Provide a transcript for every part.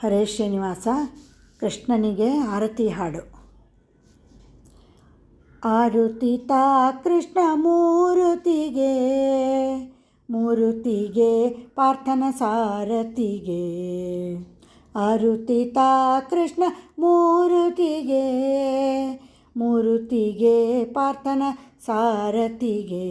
ಹರೇ ಶ್ರೀನಿವಾಸ, ಕೃಷ್ಣನಿಗೆ ಆರತಿ ಹಾಡು. ಆರುತಿ ತಾ ಕೃಷ್ಣ ಮೂರುತಿಗೆ ಮೂರುತಿಗೆ ಪಾರ್ಥನ ಸಾರತಿಗೆ. ಆರುತಿ ತಾ ಕೃಷ್ಣ ಮೂರುತಿಗೆ ಮೂರುತಿಗೆ ಪಾರ್ಥನ ಸಾರಥಿಗೆ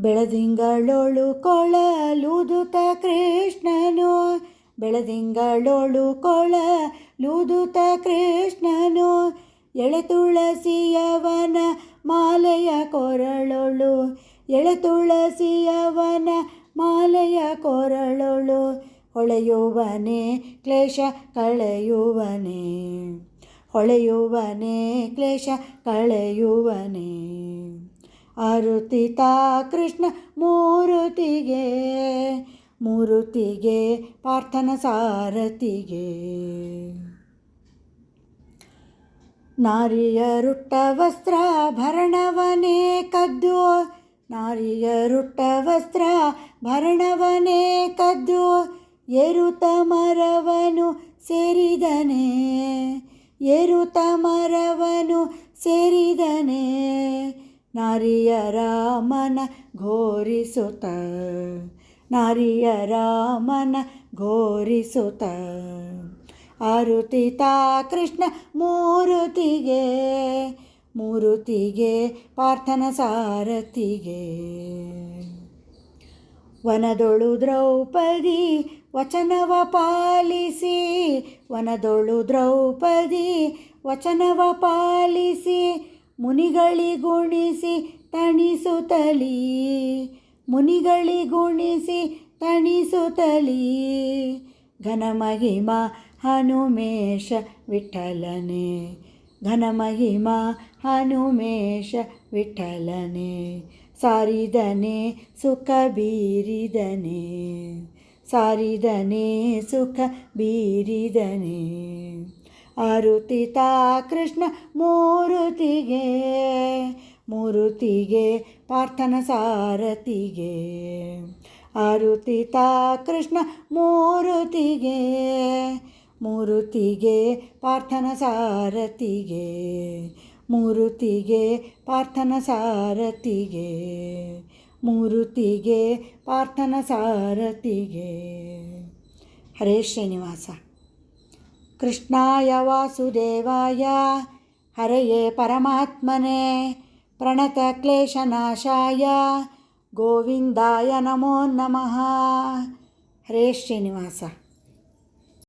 ಬೆಳದಿಂಗಳೋಳು ಕೊಳಲೂದುತ ಕೃಷ್ಣನು. ಬೆಳದಿಂಗಳೋಳು ಕೊಳಲೂದುತ ಕೃಷ್ಣನು. ಎಳೆ ತುಳಸಿಯವನ ಮಾಲೆಯ ಕೊರಳೊಳು. ಎಳೆ ತುಳಸಿಯವನ ಮಾಲೆಯ ಕೊರಳೊಳು. ಹೊಳೆಯುವನೆ ಕ್ಲೇಶ ಕಳೆಯುವನೇ. ಹೊಳೆಯುವನೆ ಕ್ಲೇಶ ಕಳೆಯುವನೆ. ಆರುತಿ ತಾ ಕೃಷ್ಣ ಮೂರುತಿಗೆ ಮೂರುತಿಗೆ ಪಾರ್ಥನ ಸಾರತಿಗೆ. ನಾರಿಯರುಟ್ಟ ವಸ್ತ್ರ ಭರಣವನೇ ಕದ್ದು ನಾರಿಯರುಟ್ಟ ವಸ್ತ್ರ ಭರಣವನೇ ಕದ್ದು, ಏರುತ ಮರವನು ಸೇರಿದನೆ, ಏರುತ ಮರವನು ಸೇರಿದನೆ. ನಾರಿಯರ ರಾಮನ ಘೋರಿಸುತ್ತ ನಾರಿಯ ರಾಮನ ಘೋರಿಸುತ್ತ ಆರುತಿತ ಕೃಷ್ಣ ಮೂರುತಿಗೆ ಮೂರುತಿಗೆ ಪಾರ್ಥನ ಸಾರಥಿಗೆ ವನದೊಳು ದ್ರೌಪದಿ ವಚನವ ಪಾಲಿಸಿ, ವನದೊಳು ದ್ರೌಪದಿ ವಚನವ ಪಾಲಿಸಿ ಮುನಿಗಳಿಗುಣಿಸಿ ತಣಿಸುತ್ತಲೀ? ಮುನಿಗಳಿಗುಣಿಸಿ ತಣಿಸುತ್ತಲೀ? ಘನಮಹಿಮ ಹನುಮೇಶ ವಿಠಲನೆ. ಘನಮಹಿಮ ಹನುಮೇಶ ವಿಠಲನೆ. ಸಾರಿದನೆ ಸುಖ ಬೀರಿದನೆ. ಸಾರಿದನೆ ಸುಖ ಬೀರಿದನೆ. ಆರುತಿ ತಾ ಕೃಷ್ಣ ಮೂರುತಿಗೆ ಮೂರುತಿಗೆ ಪಾರ್ಥನ ಸಾರತಿಗೆ. ಅರುತಿತ ಕೃಷ್ಣ ಮೂರುತಿಗೆ ಮೂರುತಿಗೆ ಪಾರ್ಥನ ಸಾರತಿಗೆ. ಮೂರುತಿಗೆ ಪಾರ್ಥನ ಸಾರತಿಗೆ, ಮೂರುತಿಗೆ ಪಾರ್ಥನ ಸಾರತಿಗೆ. ಹರೇ ಶ್ರೀನಿವಾಸ. కృష్ణాయ వాసుదేవాయ. హరయే పరమాత్మనే. ప్రణతక్లేశనాశాయ గోవిందాయ నమో నమ. హరే శ్రీనివాస.